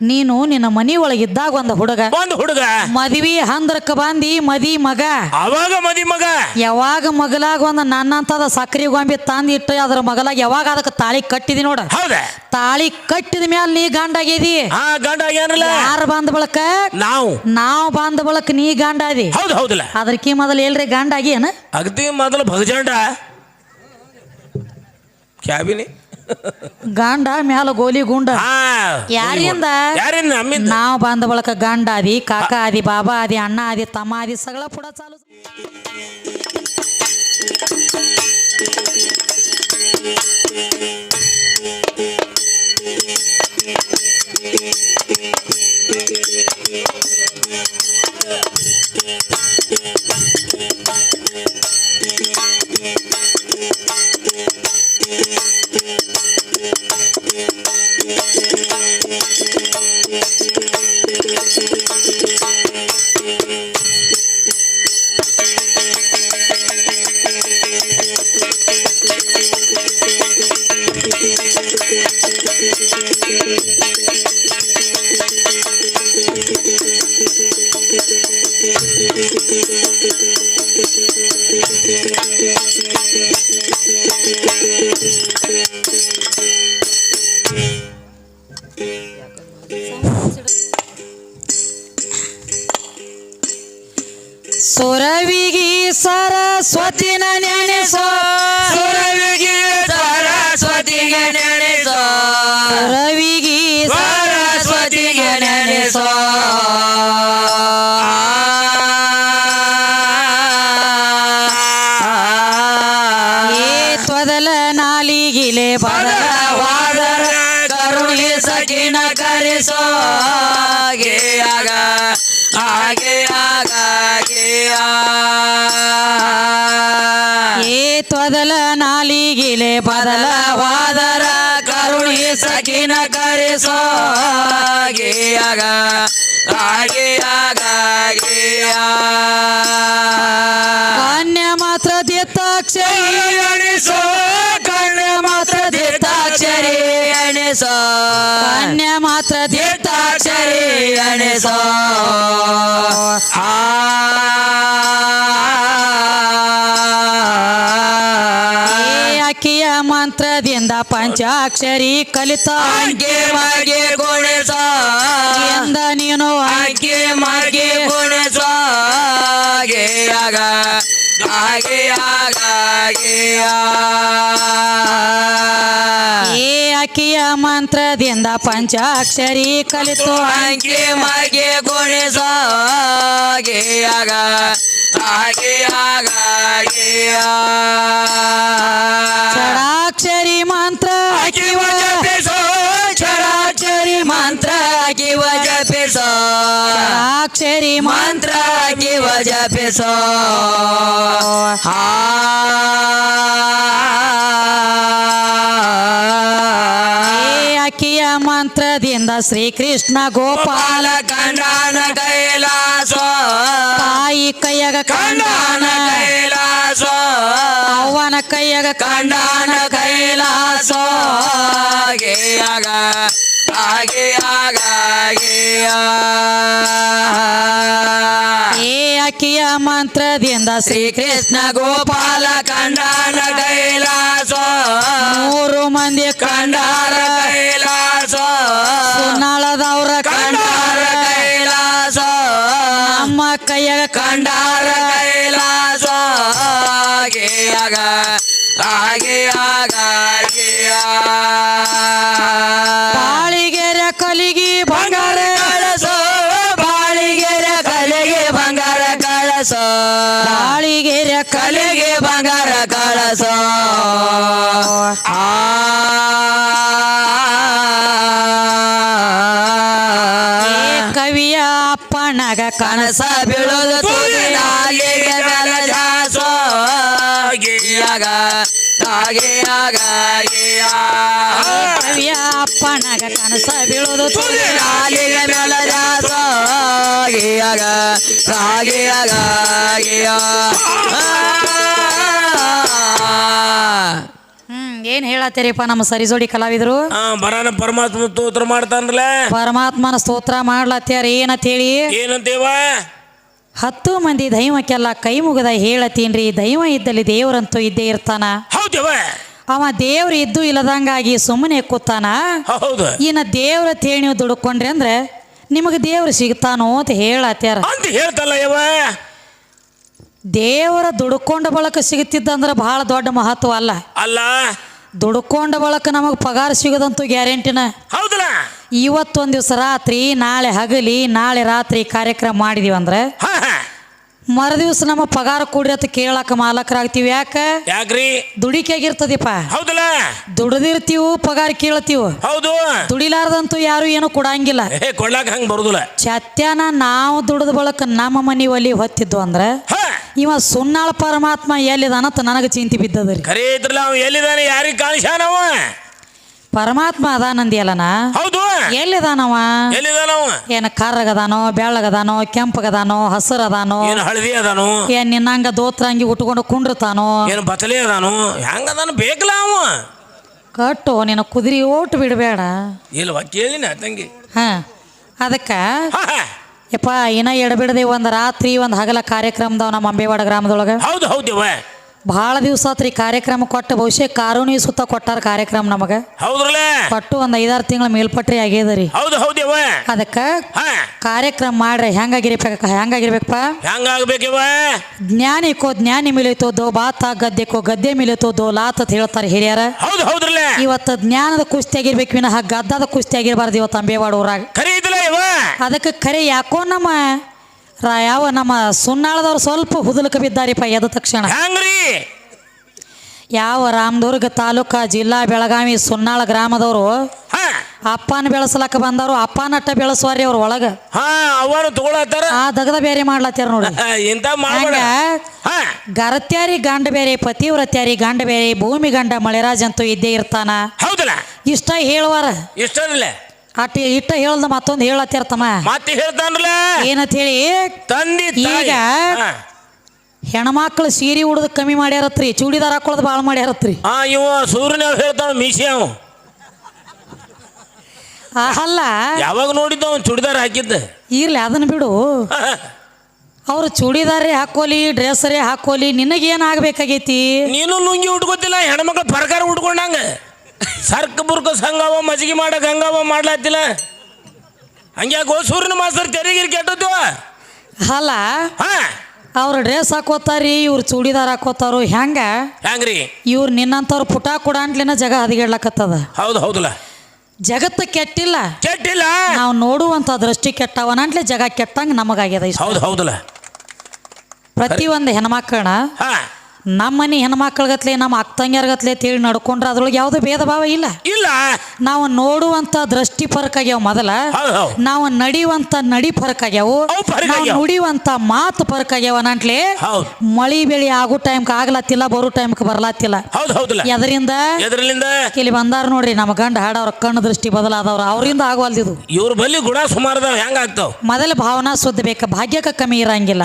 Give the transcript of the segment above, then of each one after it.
ನೀನು ನಿನ್ನ ಮನಿ ಒಳಗಿದ್ದಾಗ ಒಂದು ಹುಡುಗ. ಒಂದು ಹುಡುಗ. ಮದ್ವಿ ಹಂದ್ರಕ್ಕ ಬಂದಿ ಮದಿ ಮಗ. ಅವಾಗ ಮದಿ ಮಗ. ಯಾವಾಗ ಮಗಲಾಗ ಒಂದು ನನ್ನಂತದ ಸಕ್ರಿ ಗೊಂಬೆ ತಂದ್ ಇಟ್ಟು ಅದ್ರ ಮಗಲಾಗ ಯಾವಾಗ ಅದಕ್ಕೆ ತಾಳಿ ಕಟ್ಟಿದಿ ನೋಡ. ಹೌದ? ತಾಳಿ ಕಟ್ಟಿದ ಮ್ಯಾಲ ನೀ ಗಂಡಾಗಿದಿ ಹಾ ಗಂಡ ಆಗ್ಯಾನಲ್ಲ? ಯಾರು ಬಂದ ಬಳಕ? ನಾವು. ನಾವು ಬಂದ ಬಳಕ ನೀ ಗಂಡಾದಿ ಹೌದು ಹೌದಲ್ಲ. ಅದಕ್ಕೆ ಮೊದಲು ಎಲ್ರಿ ಗಂಡಾಗಿ ಏನ ಅಗದಿ ಮೊದಲು ಭಗಜಂಡ. ಕ್ಯಾಬಿನಿ? ಗಂಡ ಮ್ಯಾಲ ಗೋಲಿ ಗುಂಡ. ಯಾರಿಂದ? ಯಾರಿಂದ? ನಮ್ಮಿಂದ. ನಾವ್ ಬಂದ ಬಳಕ ಗಂಡ ಆದಿ ಕಾಕ ಆದಿ ಬಾಬಾ ಆದಿ ಅಣ್ಣ ಆದಿ ತಮ್ಮ ಆದಿ ಸಗಳ ಪುಡ ಚಾಲು. Thank you. ಬದಲವಾದರ ಕರುಣಿ ಸಕಿನ ಕರೆಸೋ ಹಾಗೆ ಆಗ ಹಾಗೆ ಆಗ ಏ ತ್ವದಲ ನಾಲಿಗಿಲೆ ಬದಲ ವಾದರ ಕರುಣಿ ಸಕಿನ ಕರೆಸೋ ಹಾಗೆ ಆಗ ಹಾಗೆ ಆಗ ಎಣಿಸೋ ಅನ್ಯ ಮಾತ್ರ ತೀರ್ಥಾಕ್ಷರಿ ಗಣೇಶ ಏ ಅಕ್ಕಿಯ ಮಂತ್ರದಿಂದ ಪಂಚಾಕ್ಷರಿ ಕಲಿತ. ಅಂಕೆ ಮಗೆ ಗುಣಿಸೋ. ಎಂದ ನೀನು ಅಂಕೆ ಮಗೆ ಗುಣಿಸೋ. ಹಾಗೆ ಆಗ ಹಾಗೆ ಆಗ ಹಾಗೆ ಏ ಅಕ್ಕಿಯ ಮಂತ್ರದಿಂದ ಪಂಚಾಕ್ಷರಿ ಕಲಿತು ಅಂಕಿ ಮಗೆ ಗುಣಿಸಾಗ ಹಾಗೆ ಆಗ ಹಾಗೆ ಆಗ. ಷಡಾಕ್ಷರಿ ಮಂತ್ರ ಮಂತ್ರ ಕಿವ ಜಪಿಸೋ. ಅಕ್ಷರಿ ಮಂತ್ರ ಕಿವ ಜಪಿಸೋ. ಹಾ ಅಕ್ಕಿಯ ಮಂತ್ರದಿಂದ ಶ್ರೀಕೃಷ್ಣ ಗೋಪಾಲ ಪಾಲ ಕಂಡಾನ ಕೈಲಾಸೋ. ತಾಯಿ ಕೈಯಾಗ ಕಂಡಾನ ಕೈಲಾಸೋ. ಅವನ ಕೈಯಾಗ ಕಂಡಾನ ಕೈಲಾಸೋ. ಹಾಗೆ ಆಗ ಹಾಗೆ ಆಗ ಏ ಮಂತ್ರದಿಂದ ಶ್ರೀಕೃಷ್ಣ ಗೋಪಾಲ ಕಂಡಾನ ಕಲೆಗೆ ಬಂಗಾರ ಕಳಸ. ಆ. ಕವಿಯ ಅಪ್ಪಣಗ ಕನಸ ಬೀಳೋದು ಕವಿಯ ಅಪ್ಪಣಗ ಕನಸ ಬೀಳೋದು ಮೇಲೆ ಜಾಸೋ ಏನ್ ಹೇಳತ್ತೀರಿಪ್ಪ ನಮ್ಮ ಸರಿಜೋಡಿ ಕಲಾವಿದರು? ಆ ಬರಾನ ಪರಮಾತ್ಮ ಸ್ತೋತ್ರ ಮಾಡ್ತಾನಲ್ಲ ಪರಮಾತ್ಮನ ಸ್ತೋತ್ರ ಮಾಡ್ಲತ್ಯಾರ ಏನಂತ ಹೇಳಿ ಏನಂತೇವ? ಹತ್ತು ಮಂದಿ ದೈವಕ್ಕೆಲ್ಲ ಕೈ ಮುಗದ ಹೇಳತ್ತೀನ್ರಿ ದೈವ ಇದ್ದಲ್ಲಿ ದೇವರಂತೂ ಇದ್ದೇ ಇರ್ತಾನ. ಹೌದೇವ? ಅವ ದೇವ್ರು ಇದ್ದು ಇಲ್ಲದಂಗಾಗಿ ಸುಮ್ಮನೆ ಕೂತಾನ. ಹೌದು. ಇನ್ನ ದೇವ್ರ ತೇಣಿ ನೀವು ದುಡ್ಕೊಂಡ್ರಿ ಅಂದ್ರೆ ನಿಮಗೆ ದೇವ್ರು ಸಿಗ್ತಾನೋ ಅಂತ ಹೇಳತ್ಯಾರ. ಅಂತ ಹೇಳ್ತಲ್ಲ ಯವ ದೇವರ ದುಡ್ಕೊಂಡ ಬಳಕ ಸಿಗುತ್ತಿದ್ದಂದ್ರೆ ಬಹಳ ದೊಡ್ಡ ಮಹತ್ವ ಅಲ್ಲ. ಅಲ್ಲ. ದುಡ್ಕೊಂಡ ಬಳಕ ನಮಗೆ ಪಗಾರ ಸಿಗೋದಂತೂ ಗ್ಯಾರಂಟಿನ. ಹೌದಲ್ಲ. ಇವತ್ತೊಂದು ದಿವಸ ರಾತ್ರಿ ನಾಳೆ ಹಗಲಿ ನಾಳೆ ರಾತ್ರಿ ಕಾರ್ಯಕ್ರಮ ಮಾಡಿದೀವಿ ಅಂದ್ರೆ ಮರುದಿವ್ಸ ನಮ್ಮ ಪಗಾರ ಕೊಡ್ರಿ ಅಂತ ಕೇಳಾಕ ಮಾಲಕರಾಗ್ತೀವಿ. ಯಾಕೆ? ಯಾಕ್ರಿ? ದುಡಿಕೆಯಾಗಿರ್ತದಿಪ್ಪ ಹೌದಲ್ಲ? ದುಡ್ದಿರ್ತೀವು ಪಗಾರ ಕೇಳ್ತೀವು. ಹೌದು. ದುಡಿಲಾರ್ದಂತೂ ಯಾರು ಏನು ಕೊಡಂಗಿಲ್ಲ. ಏ ಕೊಡ್ಲಾಕ ಹಂಗ ಬರುದಿಲ್ಲ. ಚತ್ಯಾನ ನಾವು ದುಡಿದ ಬಳಕ ನಮ್ಮ ಮನೆ ಒಲಿ ಹೊತ್ತಿದ್ವು ಅಂದ್ರ ಇವ ಸುನ್ನಾಳ ಪರಮಾತ್ಮ ಎಲ್ಲಿದಾನಂತ ನನಗೆ ಚಿಂತೆ ಬಿದ್ದದ್ರಿ. ಕರೆ ಇದ್ರಲ್ಲ ಅವ ಎಲ್ಲಿದಾನೆ? ಯಾರಿಗೆ ಕಾಣಿಸ್ಯಾನವ ಪರಮಾತ್ಮ ಅದಾನಂದಿಯಲ್ಲನ ಹೌದು. ಎಲ್ಲಿದಾನವ? ಎಲ್ಲಿದಾನವ? ಏನು ಕರ್ರಗದಾನೋ ಬೆಳ್ಳಗದಾನೋ ಕೆಂಪಗದಾನೋ ಹಸಿರದಾನೋ? ಏನು ಹಳದಿ ಅದಾನು? ಏನ್ ನಿನ್ನಂಗ ದೋತ್ರಂಗಿ ಉಟ್ಕೊಂಡು ಕುಂಡಿರ್ತಾನೋ? ಏನು ಬತಲೆ ಅದಾನು? ಹೆಂಗದಾನು ಬೇಕಲ್ಲ ಅವ? ಕಟ್ಟು ನಿನ್ನ ಕುದುರೆ ಓಟ್ ಬಿಡಬೇಡ. ಇಲ್ವಾ? ಕೇಳಿನ ತಂಗಿ. ಹಾ ಅದಕ್ಕ ಯಪ್ಪ ಇನ್ನ ಎಡಬಿಡದೆ ಒಂದು ರಾತ್ರಿ ಒಂದು ಹಗಲ ಕಾರ್ಯಕ್ರಮದವ ನಮ್ಮ ಅಂಬೇವಾಡ ಗ್ರಾಮದೊಳಗೆ? ಹೌದು ಹೌದವ ಭಾಳ ದಿವಸ ಆತ್ರಿ ಕಾರ್ಯಕ್ರಮ ಕೊಟ್ಟ ಬಹುಶಃ ಕಾರುಣಿ ಸುತ್ತ ಕೊಟ್ಟಾರ ಕಾರ್ಯಕ್ರಮ ನಮಗೆ. ಹೌದ್ರಲ್ಲ? ಕೊಟ್ಟು ಒಂದು ಐದಾರು ತಿಂಗಳ ಮೇಲ್ಪಟ್ರಿ ಆಗ್ಯದ ರೀ ಹೌದು ಹೌದವ ಅದಕ್ಕೆ ಕಾರ್ಯಕ್ರಮ ಮಾಡ್ರಿ ಹೆಂಗಾಗಿರ್ಬೇಕ ಹೆಂಗಾಗಿರ್ಬೇಕಪ್ಪ? ಹೆಂಗಾಗ್ಬೇಕಿವ ಜ್ಞಾನಿಕೋ ಜ್ಞಾನಿ ಮಿಲಿತೋದೋ ಬಾತ ಗದ್ದೆಕೋ ಗದ್ದೆ ಮಿಲಿತೋದೋ ಲಾತ್ ಅಂತ ಹೇಳ್ತಾರೆ ಹಿರಿಯರ. ಹೌದು ಹೌದ್ರಲ್ಲ? ಇವತ್ತು ಜ್ಞಾನದ ಕುಸ್ತಿ ಆಗಿರ್ಬೇಕು ವಿನಃ ಗದ್ದದ ಕುಸ್ತಿ ಆಗಿರ್ಬಾರ್ದು ಇವತ್ತು ಅಂಬೇವಾಡ ಊರಾಗ ಇವ ಅದಕ್ಕೆ ಖರೆ ಯಾಕೋ ನಮ್ಮ ರಾ ಯಾವ ನಮ್ಮ ಸುನ್ನಾಳದವ್ರು ಸ್ವಲ್ಪ ಹುದುಲಕ ಬಿದ್ದಾರಿಪ್ಪ ಎದ್ದ ತಕ್ಷಣ. ಹೆಂಗ್ರಿ? ಯಾವ ರಾಮದುರ್ಗ ತಾಲೂಕ ಜಿಲ್ಲಾ ಬೆಳಗಾವಿ ಸುನ್ನಾಳ ಗ್ರಾಮದವರು ಅಪ್ಪನ ಬೆಳೆಸಲಕ್ಕ ಬಂದವರು ಅಪ್ಪನಟ್ಟ ಬೆಳೆಸುವಾರಿ ಅವ್ರ ಒಳಗ. ಹಾ ಅವನು ತಗೊಳತ್ತಾರ ಆ ದಗದ ಬೇರೆ ಮಾಡ್ಲತ್ತಾರ ನೋಡಿ. ಇಂತ ಹಂಗ ಗರತ್ಯಾರಿ ಗಂಡ ಬೇರೆ ಪತಿವ್ರತ್ಯಾರಿ ಗಂಡ ಬೇರೆ ಭೂಮಿ ಗಂಡ ಮಳೆರಾಜ್ ಅಂತೂ ಇದ್ದೇ ಇರ್ತಾನ. ಹೌದಲ್ಲ? ಇಷ್ಟ ಹೇಳುವಾರ. ಇಷ್ಟರಲ್ಲ ಅಟ್ ಇಟ್ಟ ಹೇಳ್ದ ಮತ್ತೊಂದು ಹೇಳತ್ತಿರ್ತಮ್ಮ ಮತ್ತೆ ಹೇಳ್ತಾನಲ್ಲ ಏನಂತ ಹೇಳಿ ತಂದಿ. ಈಗ. ಹೆಣ್ಮಕ್ಳು ಸೀರೆ ಉಡದ್ ಕಮ್ಮಿ ಮಾಡ್ಯಾರತ್ರಿ ಚೂಡಿದಾರ ಹಾಕೊಳ್ಳೋದು ಭಾಳ ಮಾಡ್ಯಾರತ್ರಿ. ಆ ಇವ ಸೂರ್ಯನ ಹೇಳ್ತಾನ ಮೀಸಿ ಅವ. ಅಲ್ಲ. ಯಾವಾಗ ನೋಡಿದ್ದ ಅವ್ನು ಚುಡಿದಾರ ಹಾಕಿದ್ದ? ಇರ್ಲಿ ಅದನ್ನ ಬಿಡು. ಅವ್ರು ಚೂಡಿದಾರೇ ಹಾಕೋಲಿ ಡ್ರೆಸ್ಸರೇ ಹಾಕೋಲಿ ನಿನಗೇನು ಆಗ್ಬೇಕಾಗೈತಿ? ನೀನು ಲುಂಗಿ ಉಟ್ಕೋತಿಲ್ಲ ಹೆಣ್ಮಕ್ಳು ಪರಕಾರ ಉಟ್ಕೊಂಡಂಗ. ಸರ್ಕ ಬುರ್ಕ ಸಂಗವ ಮಜ್ಗಿ ಮಾಡಕ್ ಹಂಗವ ಮಾಡ್ಲಾತಿಲ್ಲ. ಹಂಗ್ಯಾಕೋ ಸೂರ್ಯನ ಮಾಸ್ತರ್ ತೆರಿಗೆ ಕೆಟ್ಟದ್ದು ಅಲ್ಲ ಹಾ? ಅವ್ರು ಡ್ರೆಸ್ ಹಾಕೋತಾರಿ ಇವ್ರು ಚೂಡಿದಾರ ಹಾಕೋತಾರು ಹೆಂಗ ಹೆಂಗ್ರಿ ಇವ್ರು ನಿನ್ನಂಥವ್ರು ಪುಟ ಕುಡಾಂಟ್ಲಿನ ಜಗ ಹದಗೆಡ್ಲಕತ್ತದ. ಹೌದು ಹೌದಲ್ಲ ಜಗತ್ತು ಕೆಟ್ಟಿಲ್ಲ. ಕೆಟ್ಟಿಲ್ಲ? ನಾವು ನೋಡುವಂತ ದೃಷ್ಟಿ ಕೆಟ್ಟವನಂಟ್ಲೆ ಜಗ ಕೆಟ್ಟಂಗೆ ನಮಗಾಗ್ಯದ ಇಷ್ಟ. ಹೌದು ಹೌದಲ್ಲ ಪ್ರತಿಯೊಂದು ಹೆಣ್ಮಕ್ಳನ್ನ ಹಾ. ನಮ್ಮ ಮನೆ ಹೆಣ್ಮಕ್ಳಗತ್ಲೆ ನಮ್ಮ ಅಕ್ಕಂಗ್ಯಾರ್ಗತ್ಲೆ ತಿಳಿ ನಡ್ಕೊಂಡ್ರೆ ಅದ್ರೊಳಗೆ ಯಾವುದೇ ಭೇದ ಭಾವ ಇಲ್ಲ. ಇಲ್ಲ. ನಾವು ನೋಡುವಂತ ದೃಷ್ಟಿ ಫರಕ್ ಆಗ್ಯಾವ ಮೊದಲ. ನಾವು ನಡಿಯುವಂತ ನಡಿ ಫರಕ್ ಆಗ್ಯಾವು. ನಾವು. ನುಡಿಯುವಂಥ ಮಾತು ಫರಕ್ ಆಗ್ಯಾವ ನಂಟ್ಲೆ. ಮಳಿ ಬೆಳಿ ಆಗೋ ಟೈಮ್ಗೆ ಆಗ್ಲತ್ತಿಲ್ಲ ಬರೋ ಟೈಮ್ಗೆ ಬರ್ಲಾತಿಲ್ಲ ಎದರಿಂದ? ಇಲ್ಲಿ ಬಂದಾರ ನೋಡ್ರಿ ನಮ್ಮ ಗಂಡ ಹಾಡವ್ರ ಕಣ್ಣು ದೃಷ್ಟಿ ಬದಲಾದವ್ರ ಅವರಿಂದ ಆಗವಲ್ದಿದು. ಇವ್ರ ಬಲ್ಲಿ ಗುಣ ಸುಮಾರದವ ಹೆಂಗ ಆಗ್ತಾವ? ಮೊದಲ ಭಾವನಾ ಸುದ್ದ ಬೇಕ ಭಾಗ್ಯಕ್ಕೆ ಕಮ್ಮಿ ಇರಂಗಿಲ್ಲ.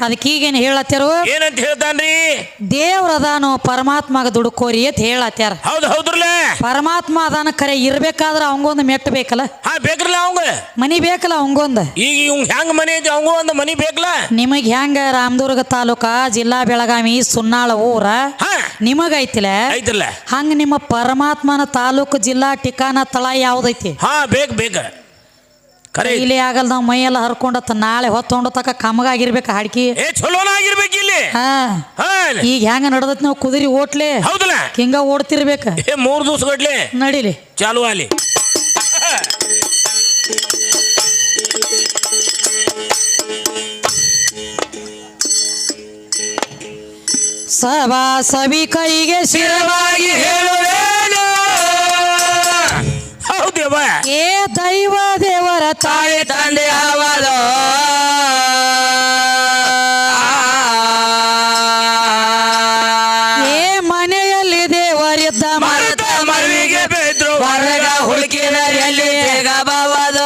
ಅದಕ್ಕೆ ಈಗೇನು ಹೇಳತ್ತಿರು? ಏನಂತ ಹೇಳ್ತಾನ್ರಿ? ದೇವ್ರದಾನು ಪರಮಾತ್ಮಗ ದುಡುಕೋರಿ ಅಂತ ಹೇಳತ್ಯಾರ. ಹೌದು ಹೌದ್ರಲ್ಲ? ಪರಮಾತ್ಮ ಅದಾನ ಕರೆ ಇರ್ಬೇಕಾದ್ರೆ ಅವಂಗೊಂದು ಮೆಟ್ಟ ಬೇಕಲ್ಲ? ಹಾ ಬೇಕ್ರಲ್ಲ ಅವಂಗ? ಮನಿ ಬೇಕಲ್ಲ ಅವಂಗೊಂದು? ಈಗ ಇವ್ ಹೆಂಗ್ ಮನೆ ಐತಿ ಅವಂಗೊಂದು ಮನಿ ಬೇಕಲ್ಲ ನಿಮಗೆ ಹೆಂಗ ರಾಮದುರ್ಗ ತಾಲೂಕಾ ಜಿಲ್ಲಾ ಬೆಳಗಾವಿ ಸುನ್ನಾಳ ಊರ? ಹಾ. ಐತ್ರಲ್ಲ. ಹಂಗ ನಿಮ್ಮ ಪರಮಾತ್ಮನ ತಾಲೂಕು ಜಿಲ್ಲಾ ಟಿಕಾನ ತಳ ಯಾವ್ದೈತಿ? ಹಾ ಬೇಕ್ ಬೇಕ. ಇಲ್ಲಿ ಆಗಲ್ಲ ನಾವು ಮೈಯೆಲ್ಲ ಹರ್ಕೊಂಡತ್ತ ನಾಳೆ ಹೊತ್ತೊಂಡ ತಕ ಕಮಗಾಗಿರ್ಬೇಕು ಹಾಡ್ಕಿ. ಏ ಚಲೋನ ಆಗಿರ್ಬೇಕು ಇಲ್ಲಿ. ಹಾ. ಈಗ ಹೆಂಗ ನಡ್ದತ್ ನಾವು ಕುದುರಿ ಓಟ್ಲೆ? ಹೌದಲ್ಲ? ಹಿಂಗ ಓಡ್ತಿರ್ಬೇಕ. ಏ ಮೂರ್ ದಿವಸ ಗಟ್ಲೆ. ನಡಿಲಿ. ಚಾಲು ಆಲಿ ಸಭಾ ಸವಿ ಕೈಗೆ ಶಿರವಾಗಿ ಹೇಳುವೇನು ಹೌದೇವ ಏ ದೈವ ದೇವರ ತಾಯಿ ತಂದೆ ಅವರು ಏ ಮನೆಯಲ್ಲಿ ದೇವರಿದ್ದ ಮರದ ಮರವಿಗೆ ಬಿದ್ರು. ಹೊರಗ ಹುಡುಕಿದ ಎಲ್ಲಿ ಸಿಗಬಹುದು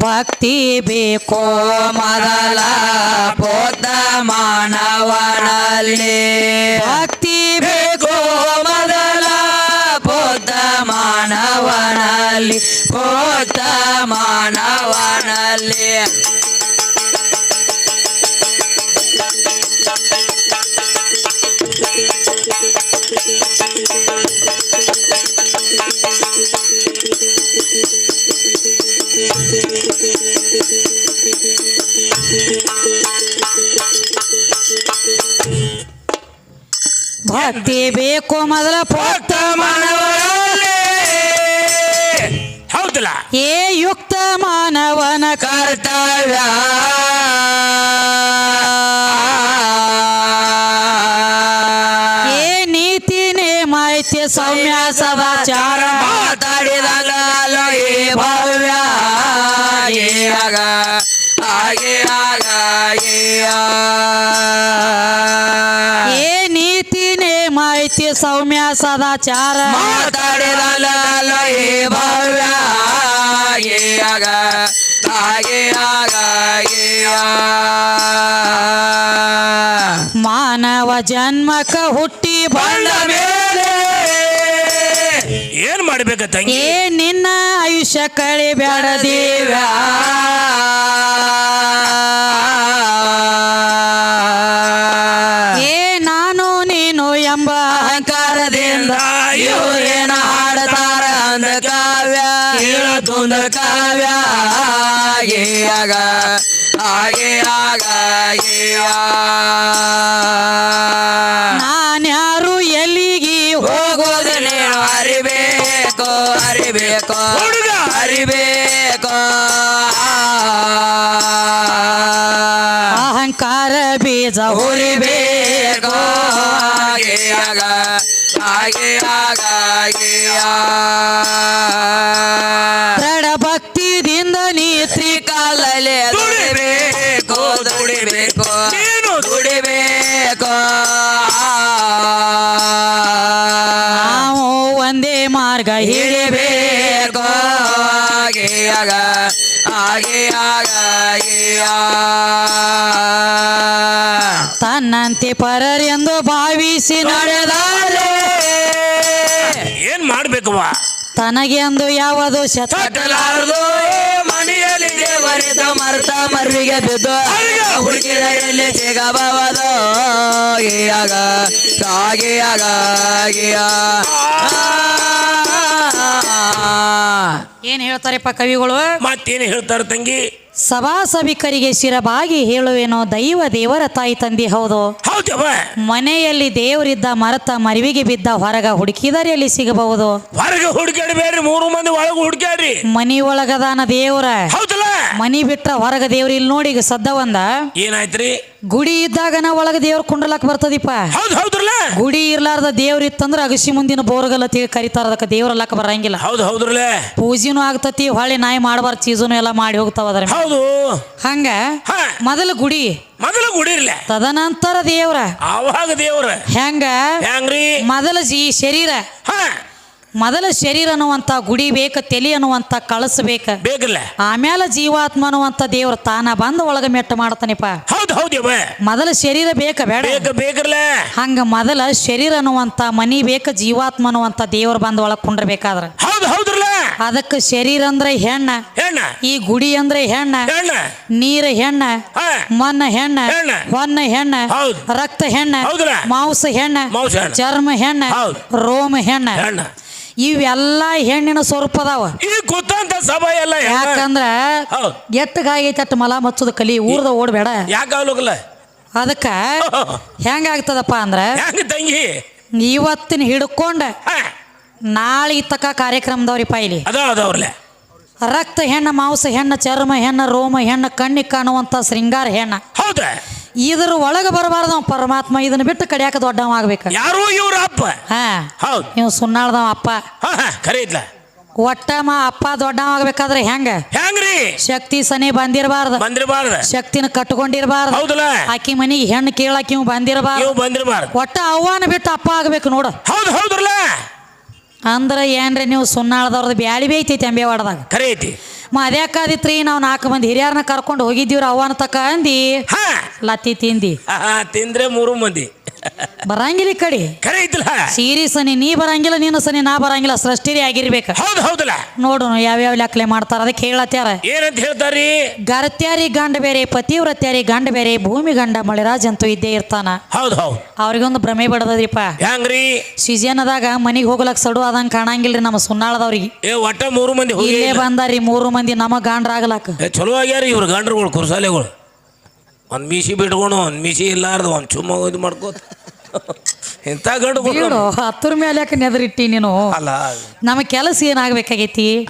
ಭಕ್ತಿ ಬೇಕೋ. ಮೊದಲ ಪೋತ ಮಾನವನಲ್ಲಿ. ಭಕ್ತಿ ಬೇಕೋ. ಮೊದಲ ಪೋತ ಮಾನವನಲ್ಲಿ. ಪೋತ ಮಾನವನಲ್ಲಿ. ಭಕ್ತಿ ಬೇಕು ಮೊದಲ ಪೋತ ಮಾನವರಲ್ಲಿ ಹೌದಲ್ಲ? ಏ ಯುಕ್ತ ಮಾನವನ ಕರ್ತವ್ಯ. ಏ ನೀತಿ ನೇಮಾಯ್ತಿ ಸೌಮ್ಯ ಸದಾಚಾರ ಮಾತಾಡಿದಾಗ ಈ ಭವ್ಯ. ಏ ಆಗ ಹಾಗೆ ಆಗ ಏ. ಏ ಸೌಮ್ಯ ಸದಾಚಾರ. ಮಾನವ ಜನ್ಮಕ ಹುಟ್ಟಿ ಬಂದ ಮೇಲೆ ಏನ್ ಮಾಡ್ಬೇಕ ತಂಗಿ? ಏ ನಿನ್ನ ಆಯುಷ್ಯ ಕಳಿಬೇಡ ದೇವ ಹಾಗೆ ಮಾರ್ಗ ಹಿಡಿಬೇಕು ಆಗಿಯಾಗ ಆಗಿಯಾಗ ತನ್ನಂತೆ ಪರರೆಂದು ಭಾವಿಸಿ ನಡೆದಾರೆ. ಏನ್ ಮಾಡ್ಬೇಕವ್ವ ತನಗೆಂದು ಯಾವುದು ಶತ ಕಟ್ಟಲಾರದು. ಮನೆಯಲ್ಲಿ ದೇವರಿದ ಮರ್ತ ಮರ್ವಿಗೆ ಬಿದ್ದು ಹುಡುಕಿದ ಎಲ್ಲಿ ಸಿಗಬಹುದು ಆಗಿಯಾಗ ಹಾಗೆ ಆಗ ಹಾಗೆ ಆ. ಏನ್ ಹೇಳ್ತಾರಪ್ಪ ಕವಿಗಳು? ಮತ್ತೇನು ಹೇಳ್ತಾರ ತಂಗಿ? ಸಭಾ ಸಭಿಕರಿಗೆ ಶಿರಬಾಗಿ ಹೇಳುವೇನೋ ದೈವ ದೇವರ ತಾಯಿ ತಂದಿ ಹೌದು. ಮನೆಯಲ್ಲಿ ದೇವರಿದ್ದ ಮರತ ಮರಿವಿಗೆ ಬಿದ್ದ ಹೊರಗ ಹುಡುಕಿದರೆ ಎಲ್ಲಿ ಸಿಗಬಹುದು? ಹೊರಗೆ ಹುಡುಕಾಡ್ಬೇಡ್ರಿ ಮೂರು ಮಂದಿ ಒಳಗೆ ಹುಡುಕಾಡ್ರಿ ಮನಿ ಒಳಗದಾನ ದೇವರ. ಹೌದಲ್ಲ? ಮನಿ ಬಿಟ್ಟ ಹೊರಗ ದೇವ್ರ ಇಲ್ಲಿ ನೋಡಿ ಈಗ ಸದ್ದ ಒಂದ. ಏನಾಯ್ತ್ರಿ? ಗುಡಿ ಇದ್ದಾಗನ ಒಳಗ ದೇವ್ರ ಕುಂಡ್ರಲಕ್ ಬರ್ತದಿಪ್ಪ. ಹೌದ್ ಹೌದ್ರಲ್ಲ? ಗುಡಿ ಇರ್ಲಾರ್ದ ದೇವ್ರ ಇತ್ತಂದ್ರ ಅಗಸಿ ಮುಂದಿನ ಬೋರ್ಗಲ್ಲ ಕರಿತಾರ ಅದಕ್ಕೆ ದೇವ್ರಲ್ಲಕ್ಕ ಬರಂಗಿಲ್ಲ. ಹೌದು ಹೌದ್ರಲ್ಲ? ಪೂಜೆನೂ ಆಗ್ತತಿ ಹೊಳ್ಳಿ ನಾಯಿ ಮಾಡಬಾರ ಚೀಸನು ಎಲ್ಲ ಮಾಡಿ ಹೋಗ್ತಾವ ಅದ್ರ. ಹೌದು. ಹಂಗ ಹಾ. ಮೊದಲು ಗುಡಿ. ಮೊದಲು ಇರ್ಲಿ. ತದನಂತರ ದೇವ್ರ. ಅವಾಗ ದೇವ್ರ. ಹೆಂಗ? ಹೆಂಗ್ರಿ? ಮೊದಲ ಜೀ ಶರೀರ. ಹಾ. ಮೊದಲ ಶರೀರ ಅನ್ನುವಂತ ಗುಡಿ ಬೇಕ ತೆಲಿ ಅನ್ನುವಂತ ಕಳಸ ಬೇಕ. ಬೇಕಲ್ಲ ಆಮೇಲೆ ಜೀವಾತ್ಮ ಅನ್ನುವಂತ ದೇವ್ರ ತಾನ ಬಂದ ಒಳಗ ಮೆಟ್ಟ ಮಾಡ್ತಾನಿಪ್ಪ ಹೌದ್ ಮೊದಲ ಶರೀರ ಬೇಕ ಬೇಡ. ಬೇಕ ಬೇಕಲ್ಲ ಹಂಗ ಮೊದಲ ಶರೀರ ಅನ್ನುವಂತ ಮನಿ ಬೇಕ ಜೀವಾತ್ಮ ಅನ್ನುವಂತ ದೇವ್ರ ಬಂದ ಒಳಗ್ ಕುಂಡ್ರಬೇಕಾದ್ರ. ಹೌದ್ ಹೌದ್ರಲ್ಲ. ಅದಕ್ಕೆ ಶರೀರ ಅಂದ್ರೆ ಹೆಣ್ಣ. ಹೆಣ್ಣ. ಈ ಗುಡಿ ಅಂದ್ರೆ ಹೆಣ್ಣ. ಹೆಣ್ಣ. ನೀರ ಹೆಣ್ಣ. ಹಾ. ಮಣ್ಣ ಹೆಣ್ಣ. ಹೆಣ್ಣ. ಹೊನ್ನ ಹೆಣ್ಣ. ಹೌದು. ರಕ್ತ ಹೆಣ್ಣ. ಹೌದಲ್ಲ? ಮಾಂಸ ಹೆಣ್ಣ. ಮಾಂಸ ಹೆಣ್ಣ. ಚರ್ಮ ಹೆಣ್ಣ. ಹೌದು. ರೋಮ ಹೆಣ್ಣ. ಹೆಣ್ಣ. ಇವೆಲ್ಲ ಹೆಣ್ಣಿನ ಸ್ವರೂಪ ಅದಾವ. ಈ ಕೂತಂತ ಸಭಾ ಎಲ್ಲ. ಯಾಕಂದ್ರ ಅಟ್ಟು ಮಲ ಮಚ್ಚದ ಕಲಿ ಊರ್ದ ಓಡ್ಬೇಡ. ಯಾಕೆ ಆಗ್ಲೋಗಲ್ಲ? ಅದಕ್ಕ ಹೆಂಗಾಗ್ತದಪ್ಪ ಅಂದ್ರ ಹೆಂಗ ತಂಗಿ? ಇವತ್ತಿನ ಹಿಡ್ಕೊಂಡ ನಾಳೆ ತಕ ಕಾರ್ಯಕ್ರಮದವ್ರಿಪ್ಪ ಇಲ್ಲಿ. ಅದಾವ್ರಲ್ಲ ರಕ್ತ ಹೆಣ್ಣ ಮಾಂಸ ಹೆಣ್ಣ ಚರ್ಮ ಹೆಣ್ಣ ರೋಮ ಹೆಣ್ಣ ಕಣ್ಣಿಗೆ ಕಾಣುವಂತ ಶೃಂಗಾರ ಹೆಣ್ಣ. ಹೌದ? ಇದ್ರ ಒಳಗೆ ಬರಬಾರ್ದ ಅವ. ಪರಮಾತ್ಮ ಇದನ್ನ ಬಿಟ್ಟು ಕಡಿಯಾಕ ದೊಡ್ಡವ ಆಗ್ಬೇಕ ಯಾರು ಇವ್ರ ಅಪ್ಪ. ಹಾ. ಹೌದ್. ಇವ್ ಸುನ್ನಾಳ್ದವ ಅಪ್ಪ. ಹಾ ಹಾ ಖರೆ ಇದ್ಲ ಒಟ್ಟ ಮಾ ಅಪ್ಪ ದೊಡ್ಡವ ಆಗ್ಬೇಕಾದ್ರೆ ಹೆಂಗ? ಹೆಂಗ್ರಿ? ಶಕ್ತಿ ಸನಿ ಬಂದಿರಬಾರ್ದ. ಬಂದಿರಬಾರ್ದ. ಶಕ್ತಿನ ಕಟ್ಕೊಂಡಿರ್ಬಾರ್ದ. ಹೌದಲ್ಲ? ಆಕಿ ಮನಿಗೆ ಹೆಣ್ಣು ಕೇಳಾಕಿ ಇವ್ ಬಂದಿರಬಾರ್ದು. ನೀವು ಬಂದಿರಬಾರ್ದು. ಒಟ್ಟ ಅವ್ವಾನ ಬಿಟ್ಟು ಅಪ್ಪ ಆಗ್ಬೇಕು ನೋಡು. ಹೌದು ಹೌದ್ರಲ್ಲ? ಅಂದ್ರೆ ಏನ್ರಿ ನೀವು ಸುನ್ನಾಳದವ್ರದ್ದು ಬ್ಯಾಳಿ ಬೇಯ್ತೈತಿ ಅಂಬೆ ವಾಡದಾಗ ಖರೆ ಐತಿ ಮ ಅದ್ಯಾಕಾದಿತ್ರಿ ನಾವು ನಾಲ್ಕು ಮಂದಿ ಹಿರಿಯರನ್ನ ಕರ್ಕೊಂಡು ಹೋಗಿದ್ದೀವ್ರಿ ಅವ್ವನ ತಕ ಅಂದಿ. ಲತ್ತಿ ತಿಂದಿ. ತಿಂದ್ರೆ ಮೂರು ಮಂದಿ. ಬರಂಗಿಲ್ಲ ಈ ಕಡೆ. ಕರೆ ಐತಿಲ್ಲ ಸೀರಿ ಸನಿ ನೀ ಬರಂಗಿಲ್ಲ ನೀನು ಸನಿ ನಾ ಬರಂಗಿಲ್ಲ ಸೃಷ್ಟಿರಿ ಆಗಿರ್ಬೇಕು. ಹೌದು ಹೌದಲ್ಲ. ನೋಡು ಯಾವ್ಯಾವ ಲೆಕ್ಕಲೆ ಮಾಡ್ತಾರ ಅದಕ್ಕೆ ಹೇಳತ್ಯಾರ. ಏನಂತ ಹೇಳ್ತಾರಿ ಗರತ್ಯಾರಿ ಗಂಡ ಬೇರೆ ಪತಿವ್ರತ್ಯಾರಿ ಗಂಡ ಬೇರೆ ಭೂಮಿ ಗಂಡ ಮಳಿರಾಜ್ ಅಂತೂ ಇದ್ದೇ ಇರ್ತಾನ. ಹೌದು ಹೌದು. ಅವ್ರಿಗೊಂದು ಭ್ರಮೆ ಬಡದದ್ರಿಪ್ಪ. ಹೆಂಗ್ರಿ? ಸಿಜನದಾಗ ಮನಿಗೆ ಹೋಗ್ಲಕ್ ಸಡು ಆದಂಗ ಕಾಣಂಗಿಲ್ರಿ ನಮ್ಮ ಸುನ್ನಾಳದವ್ರಿಗೆ. ಏ ಒಟ್ಟ ಮೂರು ಮಂದಿ ಹೋಗಿ ಇಲ್ಲೇ ಬಂದಾರಿ ಮೂರು ಮಂದಿ ನಮ್ಮ ಗಾಂಡ್ರಾಗ್ಲಾಕ. ಏ, ಚಲೋ ಆಗ್ಯಾರ ಇವ್ರ ಗಂಡ್ರುಗಳು ಕುರ್ಸಾಲೆಗಳು. ಒಂದು ಮೀಸಿ ಬಿಟ್ಕೊಂಡು ಒಂದು ಮೀಸಿ ಇಲ್ಲಾರ್ದು ಒಂದು ಚುಮ್ಮ ಇದು ಮಾಡ್ಕೋತ. ಇಂಥ ಗಂಡು ಹತ್ತರ ಮೇಲೆ ಯಾಕೆ ನೆದರಿಟ್ಟಿ ನೀನು? ಅಲ್ಲ. ನಮ್ಮ ಕೆಲಸ ಏನಾಗಬೇಕಾಗೈತಿ?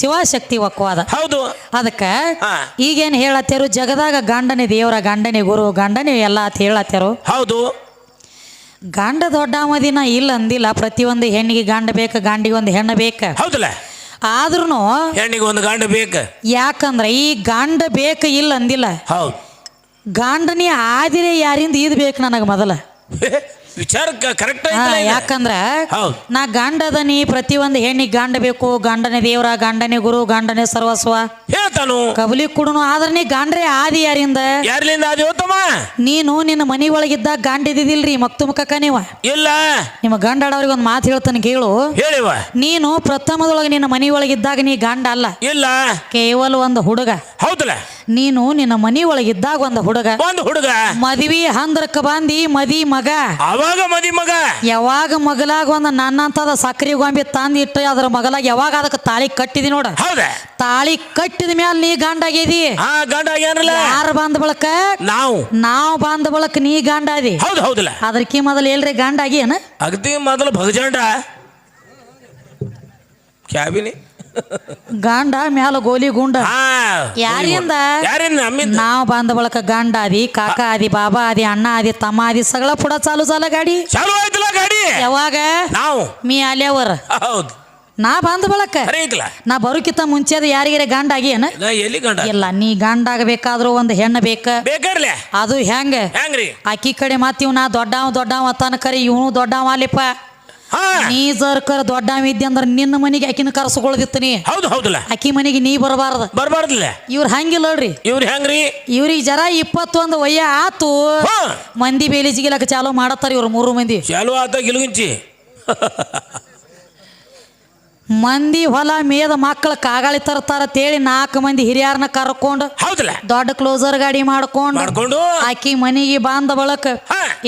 ಶಿವಶಕ್ತಿ ಒಕ್ಕವಾದ. ಹೌದು. ಅದಕ್ಕೆ ಹಾ. ಈಗೇನ್ ಹೇಳತ್ತೇರು ಜಗದಾಗ ಗಂಡನೇ ದೇವರ ಗಂಡನೇ ಗುರು ಗಂಡನೇ ಎಲ್ಲ ಅಂತ ಹೇಳತ್ತೇರು ಹೌದು. ಗಂಡ ದೊಡ್ಡ ಮದಿನ ಇಲ್ಲ ಅಂದಿಲ್ಲ ಪ್ರತಿಯೊಂದು ಹೆಣ್ಣಿಗೆ ಗಂಡ ಬೇಕು ಗಂಡಿಗೆ ಒಂದು ಹೆಣ್ಣು ಬೇಕು. ಹೌದಲ್ಲ. ಆದ್ರೂ ಹೆಣ್ಣಿಗೆ ಒಂದು ಗಂಡ ಬೇಕು. ಯಾಕಂದ್ರೆ ಈ ಗಂಡ ಬೇಕು ಇಲ್ಲ ಅಂದಿಲ್ಲ. ಹೌದು. ಗಂಡನೇ ಆದಿರೆ ಯಾರಿಂದ ಈದ್ ಬೇಕು ನನಗೆ ಮೊದಲ? ವಿಚಾರ ಕರೆಕ್ಟ್? ಯಾಕಂದ್ರ ನಾ ಗಂಡದನಿ ಪ್ರತಿಯೊಂದು ಹೆಣ್ಣಿಗೆ ಗಂಡ ಬೇಕು ಗಂಡನೇ ದೇವರ ಗಂಡನೇ ಗುರು ಗಂಡನೇ ಸರ್ವಸ್ವ. ಹೇಳ್ತಾನು. ಕಬಲಿ ಕುಡುನು ಆದ್ರೆ ನೀ ಗಂಡ್ರೆ ಆದಿ ಯಾರಿಂದ? ಯಾರಿಂದ ಆದಿ ಉತ್ತಮ? ನೀನು ನಿನ್ನ ಮನಿ ಒಳಗಿದ್ದ ಗಂಡ ಇದ್ದಿದಿಲ್ರಿ ಮಕ್ತು ಮುಖಕ್ಕ ನೀವ? ಇಲ್ಲ. ನಿಮ್ಮ ಗಂಡ ಆಡೋರಿಗೆ ಒಂದು ಮಾತು ಹೇಳ್ತಾನೆ ಕೇಳು. ಹೇಳಿವ. ನೀನು ಪ್ರಥಮದೊಳಗೆ ನಿನ್ನ ಮನಿ ಒಳಗಿದ್ದಾಗ ನೀ ಗಂಡ ಅಲ್ಲ? ಇಲ್ಲ. ಕೇವಲ ಒಂದು ಹುಡುಗ. ಹೌದಲ್ಲ. ನೀನು ನಿನ್ನ ಮನಿ ಒಳಗಿದ್ದಾಗ ಒಂದು ಹುಡುಗ. ಒಂದು ಹುಡುಗ. ಮದ್ವಿ ಹಂದ್ರಕ್ಕ ಬಂದಿ ಮದಿ ಮಗ. ಅವಾಗ ಮದಿ ಮಗ. ಯಾವಾಗ ಮಗಲಾಗ ಒಂದು ನನ್ನಂತದ ಸಕ್ರಿ ಗೊಂಬೆ ತಂದು ಇಟ್ಟು ಅದ್ರ ಮಗಲಾಗ ಯಾವಾಗ ಅದಕ್ಕೆ ತಾಳಿ ಕಟ್ಟಿದಿ ನೋಡ. ಹೌದ? ತಾಳಿ ಕಟ್ಟಿದ ಮ್ಯಾಲ ನೀ ಗಂಡ ಆಗಿದಿ. ಹಾ ಗಂಡ ಆಗ್ಯಾನಲ್ಲ? ಯಾರು ಬಂದ ಬಳಕ? ನಾವು. ನಾವು ಬಂದ ಬಳಕ ನೀ ಗಂಡ ಅದಿ ಹೌದು ಹೌದಲ್ಲ. ಅದಕ್ಕೆ ಮೊದಲು ಎಲ್ರಿ ಗಂಡ ಆಗಿ ಏನ ಅಗದಿ ಮೊದಲು ಭಗಜಂಡ. ಕ್ಯಾಬಿನಿ? ಗಂಡ ಮ್ಯಾಲ ಗೋಲಿ ಗುಂಡ. ಯಾರಿಂದ? ನಾವು ಬಂದ ಬಳಕ ಗಂಡ ಆದಿ ಕಾಕ ಆದಿ ಬಾಬಾ ಆದಿ ಅಣ್ಣ ಆದಿ ತಮ್ಮ ಆದಿ ಸಗಳ ಪುಡ ಚಾಲು ಚಾಲ ಗಾಡಿ. ಚಾಲು ಆಯ್ತಲ್ಲ ಗಾಡಿ? ಯಾವಾಗ? ನಾವು. ಮೀ ಅಲ್ಯವರ ಹೌದು. ನಾ ಬಂದ ಬಳಕ. ನಾ ಬರೋಕಿಂತ ಮುಂಚೆ ಅದು ಯಾರಿಗಾರ ಗಂಡ ಆಗಿ ಎಲ್ಲಿ ಗಂಡ ಇಲ್ಲ ನೀ ಗಂಡ ಆಗಬೇಕಾದ್ರೂ ಒಂದು ಹೆಣ್ಣು ಬೇಕ. ಅದು ಹೆಂಗ? ಹೆಂಗ್ರಿ? ಆಕಿ ಕಡೆ ಮಾತ್ ಇವ್ ನಾ ದೊಡ್ಡವ ದೊಡ್ಡವ ಅತ್ತಾನ ಕರಿ ಇವನು ದೊಡ್ಡವ ಅಲ್ಲಿಪ್ಪ ಹಾ. ನೀ ಜರ್ಕರ್ ದೊಡ್ಡ ಇದ್ದೆ ಅಂದ್ರೆ ನಿನ್ನ ಮನೆಗೆ ಆಕಿನ ಕರ್ಸ್ಕೊಳ್ದಿತ್ತು ನೀ ಹೌದು ಹೌದಲ್ಲ. ಆಕಿ ಮನೆಗೆ ನೀ ಬರಬಾರ್ದ. ಬರಬಾರ್ದಿಲ್ಲ. ಇವ್ರು ಹಂಗಿಲ್ಲ ನೋಡ್ರಿ ಇವ್ರು ಹೆಂಗ್ರಿ? ಇವ್ರಿಗೆ ಜರ ಇಪ್ಪತ್ತೊಂದು ವಯ್ಯ ಆತು. ಹಾ. ಮಂದಿ ಬೇಲಿ ಜಿಗಿಲಕ್ಕ ಚಾಲು ಮಾಡತ್ತಾರ ಇವ್ರು ಮೂರು ಮಂದಿ. ಚಾಲು ಆತ ಗಿಲುಗುಂಚಿ. ಮಂದಿ ಹೊಲ ಮೇದ ಮಕ್ಕಳ ಕಾಗಾಳಿ ತರ್ತಾರ ತೇಳಿ ನಾಲ್ಕು ಮಂದಿ ಹಿರಿಯರನ್ನ ಕರ್ಕೊಂಡು ಹೌದಲ್ಲ ದೊಡ್ಡ ಕ್ಲೋಸರ್ ಗಾಡಿ ಮಾಡ್ಕೊಂಡು ಮಾಡ್ಕೊಂಡು? ಆಕಿ ಮನಿಗೆ ಬಂದ ಬಳಕ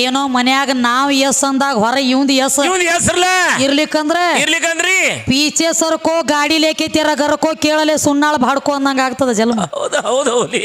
ಏನೋ ಮನ್ಯಾಗ ನಾವ್ ಎಸ್ ಅಂದಾಗ ಹೊರ ಇವಂದ್ ಎಸ್. ಇರ್ಲಿಕ್ಕಂದ್ರೆ ಹೆಸ್ರಲ್ಲ ಇರ್ಲಿಕ್ಕಂದ್ರ ಇರ್ಲಿಕ್ಕಂದ್ರಿ? ಪೀಚೆ ಸರ್ಕೋ ಗಾಡಿ ಲೇಕೈತಿಯರ ಗರಕೋ ಕೇಳಲೆ ಸುಣ್ಣಾಳ ಬಾಡ್ಕೋ ಅಂದಂಗ ಆಗ್ತದ ಜಲ್ಮ. ಹೌದು ಹೌದು ಹೌದು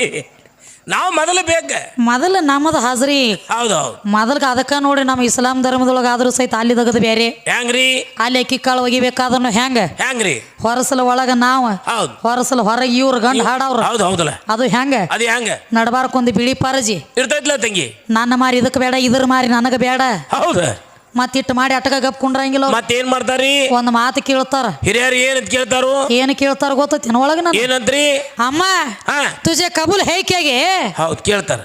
ನಾವು ಮೊದಲು ಬೇಕ. ಮೊದಲ ನಮ್ಮದ ಹಾಜರಿ. ಹೌದು. ಹೌದು ಮೊದಲ್ಗ ಅದಕ್ಕ ನೋಡಿ ನಮ್ಮ ಇಸ್ಲಾಂ ಧರ್ಮದೊಳಗ ಆದ್ರೂ ಸಹಿತ ಅಲ್ಲಿ ತಗದು ಬೇರೆ ಹೆಂಗ್ರಿ? ಅಲ್ಲಿ ಅಕ್ಕಿ ಕಾಳು ಒಗಿಬೇಕಾದ್ರೂ ಹೆಂಗ? ಹೆಂಗ್ರಿ? ಹೊರಸಲ ಒಳಗ ನಾವ. ಹೌದು. ಹೊರಸಲ ಹೊರಗೆ ಇವ್ರ ಗಂಡ ಹಾಡವ್ರ. ಹೌದು ಹೌದಲ್ಲ. ಅದು ಹೆಂಗ? ಅದು ಹೆಂಗ? ನಡಬಾರ್ಕೊಂದು ಬಿಳಿ ಪರಜಿ. ಇರ್ತೈತ್ಲ ತಂಗಿ. ನನ್ನ ಮಾರಿ ಇದಕ್ಕೆ ಬೇಡ ಇದ್ರ ಮಾರಿ ನನಗ ಬೇಡ. ಹೌದು. ಮತ್ತಿಟ್ಟು ಮಾಡಿ ಅಟಕ ಗಪ್ ಕುಂಡ್ರಂಗಿಲ್ಲ. ಮತ್ತೇನ್ ಮಾಡ್ತಾರಿ ಒಂದ್ ಮಾತು ಕೇಳ್ತಾರ. ಹಿರಿಯರು ಏನಂತ ಕೇಳ್ತಾರು? ಏನ್ ಕೇಳ್ತಾರ ಗೊತ್ತೈತಿ ಒಳಗ ನಾನು ಏನಂತ್ರಿ? ಅಮ್ಮ ತುಜೆ ಕಬೂಲ್ ಹೇಗೆ ಹೌದು ಕೇಳ್ತಾರ.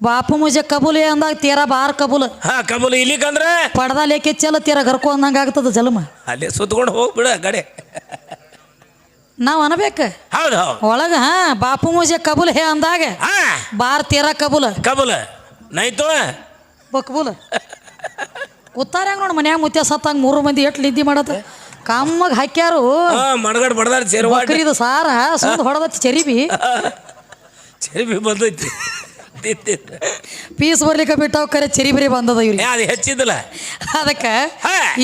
ಬಾಪು ಮುಜೆ ಕಬೂಲ್ ಅಂದಾಗ ತೀರಾ ಬಾರ್ ಕಬೂಲ್. ಹಾ ಕಮಲ್ ಇಲ್ಲಿಕಂದ್ರ? ಪಡ್ದ ಲೇಕೆ ಚಲ ತೀರಾ ಗರ್ಕೋ ಅಂದಂಗ ಆಗ್ತದ ಜಲಮ. ಅಲ್ಲೇ ಸುತ್ಕೊಂಡು ಹೋಗ್ಬಿಡ ಗಡೆ ನಾವ್ ಅನ್ಬೇಕ? ಹೌದು ಒಳಗ ಹಾ ಬಾಪು ಮುಜೆ ಕಬೂಲ್ ಹೇ ಅಂದಾಗ ಬಾರ್ ತೀರಾ ಕಬೂಲ್. ಕಬೂಲ್. ನೈತು ಬಕ್ಬೂಲ್ ಕೂತಾರ್ಯಾಗ ನೋಡಿ ಮನ್ಯಾಗ ಮುತ್ಯ ಸತ್ತಂಗ ಮೂರು ಮಂದಿ ಎಟ್ ನಿದ್ದಿ ಮಾಡತ್ತ? ಕಮ್ಮಗ್ ಹಾಕ್ಯಾರು. ಹಾ ಮಡಗಡ್ ಬಡದಾರ ಚೆರುವಾಡ. ಬಕ್ರಿದು ಸಾರ ಸುಂದ್ ಹೊಡೆದ ಚರಿಬಿ. ಚರಿಬಿ ಬಂದೈತಿ. ಪೀಸ್ ಬರ್ಲಿಕ್ಕೆ ಬಿಟ್ಟಾವ ಕರೆ ಚರಿಬಿರಿ ಬಂದದ ಇವ್ರಿ ಇವ್ರಿಗೆ ಅದು ಹೆಚ್ಚಿದ್ಲ ಅದಕ್ಕ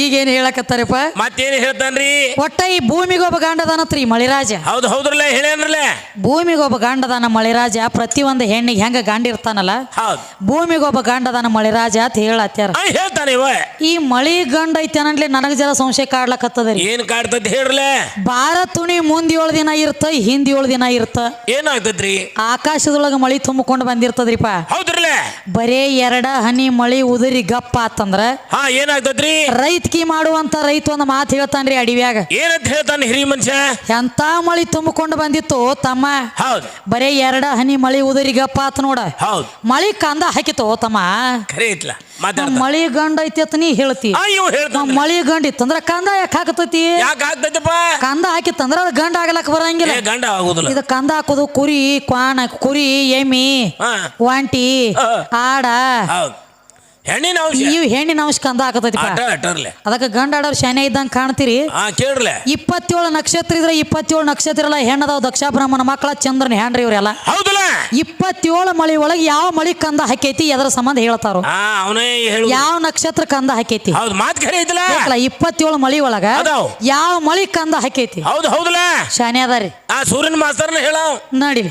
ಈಗ ಏನ್ ಹೇಳಕತ್ತಾರಪ್ಪ? ಮತ್ತೇನು ಹೇಳ್ತಾನ್ರಿ? ಒಟ್ಟ ಈ ಭೂಮಿಗೊಬ್ಬ ಗಾಂಡದಾನತ್ರಿ ಮಳಿರಾಜ. ಹೌದು ಹೌದ್ರಲ್ಲ ಹೇಳ್ಯಾನ್ರಲ್ಲ ಭೂಮಿಗೊಬ್ಬ ಗಾಂಡದಾನ ಮಳಿರಾಜ ಪ್ರತಿಯೊಂದು ಹೆಣ್ಣಿಗೆ ಹೆಂಗ ಗಂಡ ಇರ್ತಾನಲ್ಲ? ಹೌದು. ಭೂಮಿಗೊಬ್ಬ ಗಾಂಡದಾನ ಮಳಿರಾಜ ಅಂತ ಹೇಳತ್ಯಾರ. ಆ ಹೇಳ್ತಾನೆ ಇವ. ಈ ಮಳಿ ಗಂಡ ಐತೆನಲ್ಲಿ ನನಗೆ ನನಗ ಜರ ಸಂಶಯ ಕಾಡ್ಲಕತ್ತದ ರೀ ಏನ್ ಕಾಡ್ತೈತಿ ಹೇಳ್ರಲ್ಲ ಬಾರ ತುಣಿ ಮುಂದ್ ಏಳು ದಿನ ಇರ್ತ ಹಿಂದ್ ಏಳು ದಿನ ಇರ್ತ. ಏನಾಗ್ತೈತ್ರಿ ಆಕಾಶದೊಳಗ ಮಳಿ ತುಂಬಿಕೊಂಡು ಬಂದಿರ್ತದ ಆಗ್ತದ್ರಿಪ್ಪ ಹೌದ್ರಲ್ಲ? ಬರೇ ಎರಡ ಹನಿ ಮಳಿ ಉದುರಿ ಗಪ್ಪ ಆತಂದ್ರ ಹಾ ಏನಾಗ್ತದ್ರಿ? ರೈತ್ಕಿ ಮಾಡುವಂತ ರೈತ ಒಂದ್ ಮಾತು ಹೇಳ್ತಾನ್ರಿ ಅಡಿವ್ಯಾಗ. ಏನಂತ ಹೇಳ್ತಾನೆ ಹಿರಿ ಮನುಷ್ಯ? ಎಂತ ಮಳಿ ತುಂಬಿಕೊಂಡು ಬಂದಿತ್ತು ತಮ್ಮ? ಹೌದ್. ಬರೇ ಎರಡ ಹನಿ ಮಳಿ ಉದುರಿ ಗಪ್ಪ ಆತ ನೋಡ. ಹೌದ್. ಮಳಿ ಕಂದ ಹಾಕಿತ್ತು ತಮ್ಮ? ಕರೆ ಐತ್ಲ ಮಾತಾಡ್ತ. ಮಳಿ ಗಂಡ ಐತಿ ಅಂತ ನೀ ಹೇಳ್ತಿ. ಆ ಇವ್ ನಾವ್ ಮಳಿ ಗಂಡ ಇತ್ತಂದ್ರ ಕಂದ ಯಾಕೆ ಹಾಕತೈತಿ? ಯಾಕೆ ಆಗ್ತೈತಪ್ಪ ಕಂದ ಹಾಕಿತ್ತಂದ್ರ ಅದು ಗಂಡ ಆಗ್ಲಕ್ ಬರಂಗಿಲ್ಲ. ಏ ಗಂಡ ಆಗುದಿಲ್ಲ. ಇದು ಕಂದ ಹಾಕೋದು ಕುರಿ ಕ್ವಾಣ ಕುರಿ ಎಮ್ಮಿ ಹಾ. ಆಡ. ಹೌದ್. ಹೆಣ್ಣಿನ ಅಂಶ. ಹೆಣ್ಣಿನ ಅಂಶ ಕಂದ ಹಾಕತೈತಿ ಅದಕ್ಕೆ ಗಂಡ ಆಡೋರು ಶಾನೆ ಇದ್ದಂಗೆ ಕಾಣ್ತೀರಿ. ಹಾ ಕೇಳ್ರಲೆ. ಇಪ್ಪತ್ತೇಳು ನಕ್ಷತ್ರ ಇದ್ರೆ ಇಪ್ಪತ್ತೇಳು ನಕ್ಷತ್ರ ಎಲ್ಲ ಹೆಣ್ಣದಾವ್ ದಕ್ಷ ಬ್ರಹ್ಮನ ಮಕ್ಕಳ ಚಂದ್ರನ ಹೆಣ್ರಿ ಇವರೆಲ್ಲ. ಹೌದಲ್ಲ? ಇಪ್ಪತ್ತೇಳು ಮಳಿ ಒಳಗೆ ಯಾವ ಮಳಿ ಕಂದ ಹಾಕೈತಿ ಎದ್ರ ಸಂಬಂಧ ಹೇಳ್ತಾರ ಹಾ ಅವನೇ ಹೇಳು ಯಾವ ನಕ್ಷತ್ರ ಕಂದ ಹಾಕೈತಿ. ಹೌದ್ ಮಾತ್ ಖರೆ ಐತಲ್ಲ? ಬೇಕಲ್ಲ ಇಪ್ಪತ್ತೇಳು ಮಳಿ ಒಳಗ ಅದಾವ್. ಯಾವ ಮಳಿ ಕಂದ ಹಾಕೈತಿ. ಹೌದು ಹೌದಲ್ಲ? ಶಾನೆ ಅದಾರಿ. ಆ ಸೂರ್ಯನ ಮಾಸ್ತರ್ನ ಹೇಳವ್. ನೋಡಿ